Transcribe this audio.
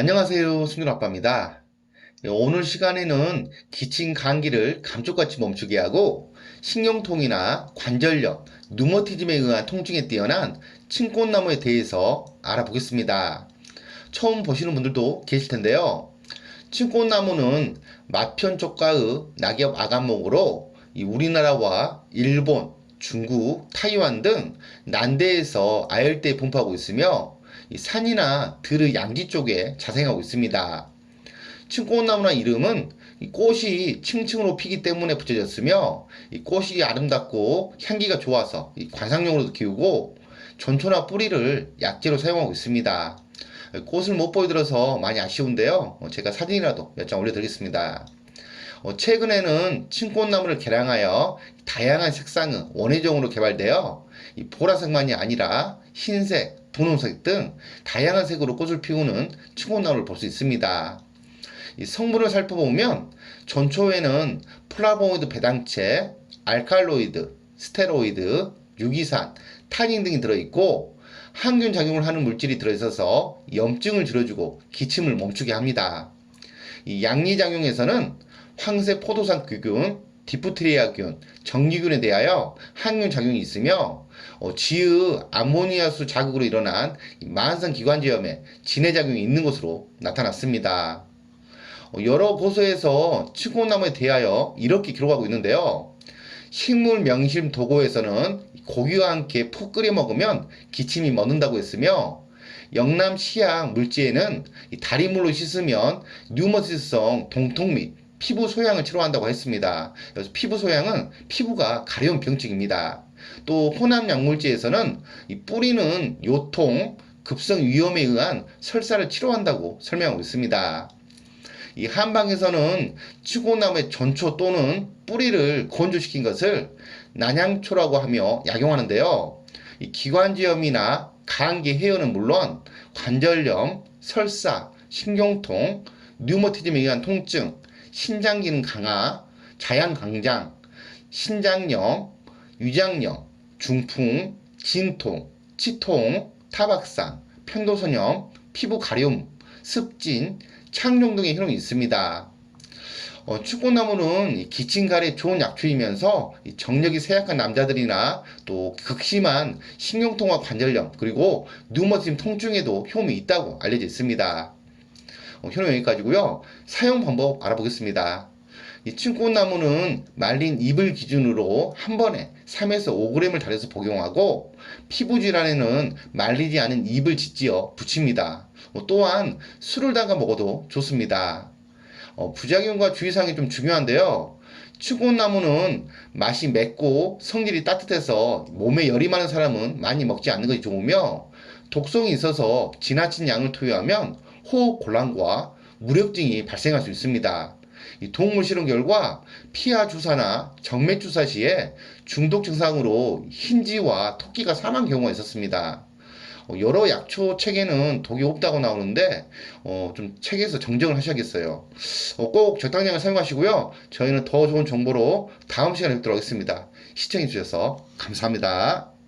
안녕하세요. 승준아빠입니다. 오늘 시간에는 기침 감기를 감쪽같이 멈추게 하고 신경통이나 관절염, 누머티즘에 의한 통증에 뛰어난 층꽃나무에 대해서 알아보겠습니다. 처음 보시는 분들도 계실 텐데요. 층꽃나무는 마편촉과의 낙엽 아간목으로 이 우리나라와 일본, 중국, 타이완 등 난대에서 아열대에 분포하고 있으며 이 산이나 들의 양지 쪽에 자생하고 있습니다. 층꽃나무나 이름은 이 꽃이 층층으로 피기 때문에 붙여졌으며 이 꽃이 아름답고 향기가 좋아서 이 관상용으로도 키우고 전초나 뿌리를 약재로 사용하고 있습니다. 꽃을 못 보여드려서 많이 아쉬운데요. 어, 제가 사진이라도 몇 장 올려드리겠습니다. 어, 최근에는 층꽃나무를 개량하여 다양한 색상의 원예종으로 개발되어 이 보라색만이 아니라 흰색, 분홍색 등 다양한 색으로 꽃을 피우는 층꽃나무를 볼 수 있습니다. 이 성분을 살펴보면 전초에는 플라보노이드 배당체, 알칼로이드, 스테로이드, 유기산, 타닌 등이 들어있고 항균 작용을 하는 물질이 들어있어서 염증을 줄여주고 기침을 멈추게 합니다. 이 양리 작용에서는 황새 포도상 규균, 디프트리아균, 정기균에 대하여 항균 작용이 있으며 어, 지의 암모니아수 자극으로 일어난 이 만성 기관지염에 진해 작용이 있는 것으로 나타났습니다. 어, 여러 고서에서 층꽃나무에 대하여 이렇게 기록하고 있는데요. 식물 명심 도고에서는 고기와 함께 푹 끓여 먹으면 기침이 멎는다고 했으며 영남 시약 물지에는 이 다리물로 씻으면 뉴머시스성 동통 및 피부 소양을 치료한다고 했습니다. 그래서 피부 소양은 피부가 가려운 병증입니다. 또 호남 약물지에서는 이 뿌리는 요통, 급성 위염에 의한 설사를 치료한다고 설명하고 있습니다. 이 한방에서는 치고나무의 전초 또는 뿌리를 건조시킨 것을 난향초라고 하며 약용하는데요. 이 기관지염이나 감기 해열은 물론 관절염, 설사, 신경통, 뉴머티즘에 의한 통증, 신장 기능 강화, 자양 강장, 신장염, 위장염, 중풍, 진통, 치통, 타박상, 편도선염, 피부 가려움, 습진, 창룡 등의 효능이 있습니다. 어, 축구나무는 이 기침갈에 좋은 약초이면서 이 정력이 쇠약한 남자들이나 또 극심한 신경통과 관절염 그리고 뉴머즘 통증에도 효험이 있다고 알려져 있습니다. 어, 효능 여기까지고요. 사용 방법 알아보겠습니다. 이 층꽃나무는 말린 잎을 기준으로 한 번에 3에서 5g을 달여서 복용하고 피부 질환에는 말리지 않은 잎을 짓지어 붙입니다. 어, 또한 술을 담가 먹어도 좋습니다. 어, 부작용과 주의사항이 좀 중요한데요. 층꽃나무는 맛이 맵고 성질이 따뜻해서 몸에 열이 많은 사람은 많이 먹지 않는 것이 좋으며 독성이 있어서 지나친 양을 투여하면 호흡 곤란과 무력증이 발생할 수 있습니다. 이 동물 실험 결과 피하 주사나 정맥 주사 시에 중독 증상으로 흰지와 토끼가 사망 경우가 있었습니다. 어, 여러 약초 책에는 독이 없다고 나오는데 어, 좀 책에서 정정을 하셔야겠어요. 어, 꼭 적당량을 사용하시고요. 저희는 더 좋은 정보로 다음 시간에 뵙도록 하겠습니다. 시청해 주셔서 감사합니다.